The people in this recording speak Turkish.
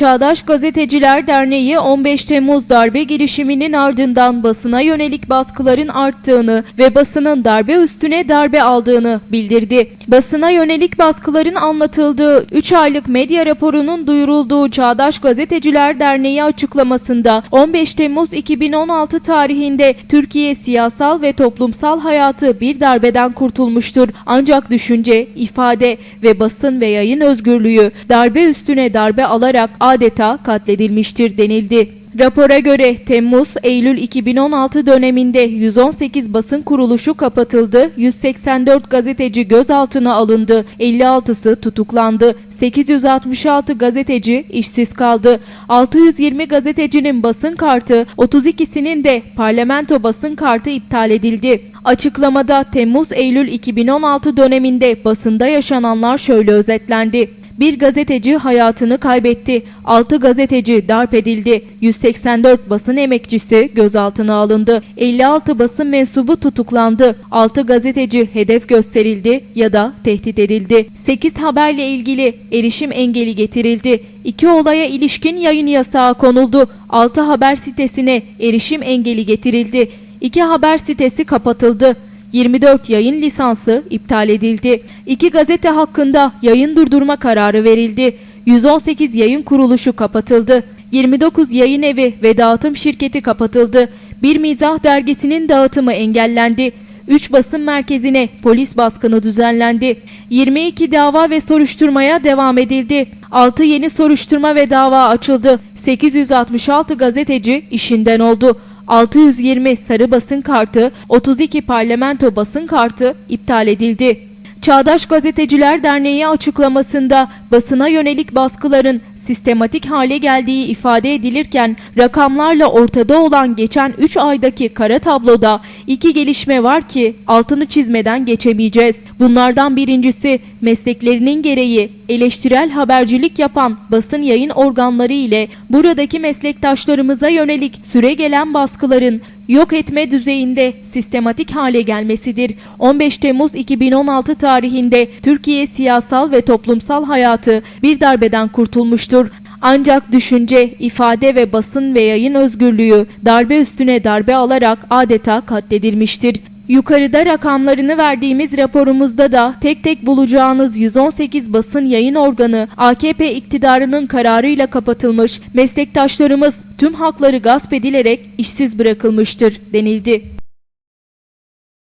Çağdaş Gazeteciler Derneği 15 Temmuz darbe girişiminin ardından basına yönelik baskıların arttığını ve basının darbe üstüne darbe aldığını bildirdi. Basına yönelik baskıların anlatıldığı 3 aylık medya raporunun duyurulduğu Çağdaş Gazeteciler Derneği açıklamasında 15 Temmuz 2016 tarihinde Türkiye siyasal ve toplumsal hayatı bir darbeden kurtulmuştur. Ancak düşünce, ifade ve basın ve yayın özgürlüğü darbe üstüne darbe alarak adeta katledilmiştir denildi. Rapora göre Temmuz-Eylül 2016 döneminde 118 basın kuruluşu kapatıldı, 184 gazeteci gözaltına alındı, 56'sı tutuklandı, 866 gazeteci işsiz kaldı. 620 gazetecinin basın kartı, 32'sinin de parlamento basın kartı iptal edildi. Açıklamada Temmuz-Eylül 2016 döneminde basında yaşananlar şöyle özetlendi. Bir gazeteci hayatını kaybetti. 6 gazeteci darp edildi. 184 basın emekçisi gözaltına alındı. 56 basın mensubu tutuklandı. 6 gazeteci hedef gösterildi ya da tehdit edildi. 8 haberle ilgili erişim engeli getirildi. 2 olaya ilişkin yayın yasağı konuldu. 6 haber sitesine erişim engeli getirildi. 2 haber sitesi kapatıldı. 24 yayın lisansı iptal edildi. 2 gazete hakkında yayın durdurma kararı verildi. 118 yayın kuruluşu kapatıldı. 29 yayın evi ve dağıtım şirketi kapatıldı. Bir mizah dergisinin dağıtımı engellendi. 3 basın merkezine polis baskını düzenlendi. 22 dava ve soruşturmaya devam edildi. 6 yeni soruşturma ve dava açıldı. 866 gazeteci işinden oldu. 620 sarı basın kartı, 32 parlamento basın kartı iptal edildi. Çağdaş Gazeteciler Derneği açıklamasında basına yönelik baskıların sistematik hale geldiği ifade edilirken rakamlarla ortada olan geçen 3 aydaki kara tabloda iki gelişme var ki altını çizmeden geçemeyeceğiz. Bunlardan birincisi mesleklerinin gereği eleştirel habercilik yapan basın yayın organları ile buradaki meslektaşlarımıza yönelik süre gelen baskıların yok etme düzeyinde sistematik hale gelmesidir. 15 Temmuz 2016 tarihinde Türkiye siyasal ve toplumsal hayatı bir darbeden kurtulmuştur. Ancak düşünce, ifade ve basın ve yayın özgürlüğü darbe üstüne darbe alarak adeta katledilmiştir. Yukarıda rakamlarını verdiğimiz raporumuzda da tek tek bulacağınız 118 basın yayın organı AKP iktidarının kararıyla kapatılmış, meslektaşlarımız tüm hakları gasp edilerek işsiz bırakılmıştır denildi.